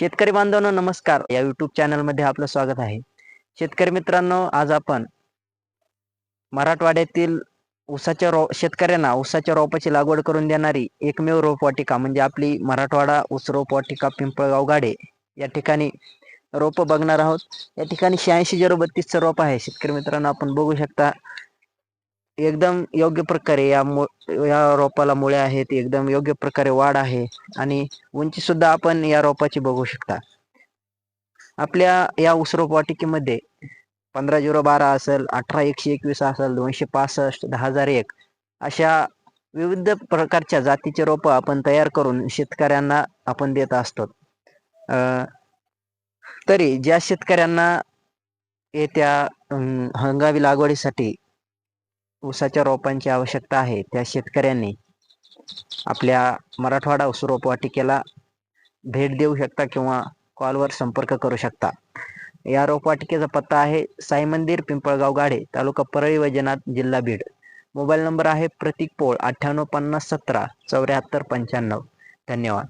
शेतकरी बांधवांनो नमस्कार. या युट्यूब चॅनलमध्ये आपलं स्वागत आहे. शेतकरी मित्रांनो आज आपण मराठवाड्यातील ऊसाच्या रो शेतकऱ्यांना ऊसाच्या रोपाची लागवड करून देणारी एकमेव रोपवाटिका म्हणजे आपली मराठवाडा ऊस रोपवाटिका पिंपळगाव गाडे या ठिकाणी रोप बघणार आहोत. या ठिकाणी शहाऐंशी झिरो बत्तीसचं रोप आहे. शेतकरी मित्रांनो आपण बघू शकता एकदम योग्य प्रकारे या मु या रोपाला मुळे आहेत एकदम योग्य प्रकारे वाढ आहे आणि उंची सुद्धा आपण या रोपाची बघू शकता. आपल्या या ऊस वाटिकेमध्ये पंधरा झिरो बारा असेल अठरा एकशे एकवीस असेल दोनशे पासष्ट दहा हजार एक अशा विविध प्रकारच्या जातीचे रोपं आपण तयार करून शेतकऱ्यांना आपण देत असतो. अं, तरी ज्या शेतकऱ्यांना येत्या हंगामी लागवडीसाठी ऊसाच्या रोपांची आवश्यकता आहे. त्या शेतकऱ्यांनी आपल्या मराठवाडा ऊस रोपवाटिकेला भेट देऊ शकता किंवा कॉलवर संपर्क करू शकता. या रोपवाटिकेचा पत्ता आहे साई मंदिर पिंपळगाव गाडे तालुका परळी वैजनाथ जिल्हा बीड. मोबाईल नंबर आहे प्रतीक पोळ अठ्ठ्याण्णव पन्नास सतरा चौऱ्याहत्तर पंच्याण्णव. धन्यवाद.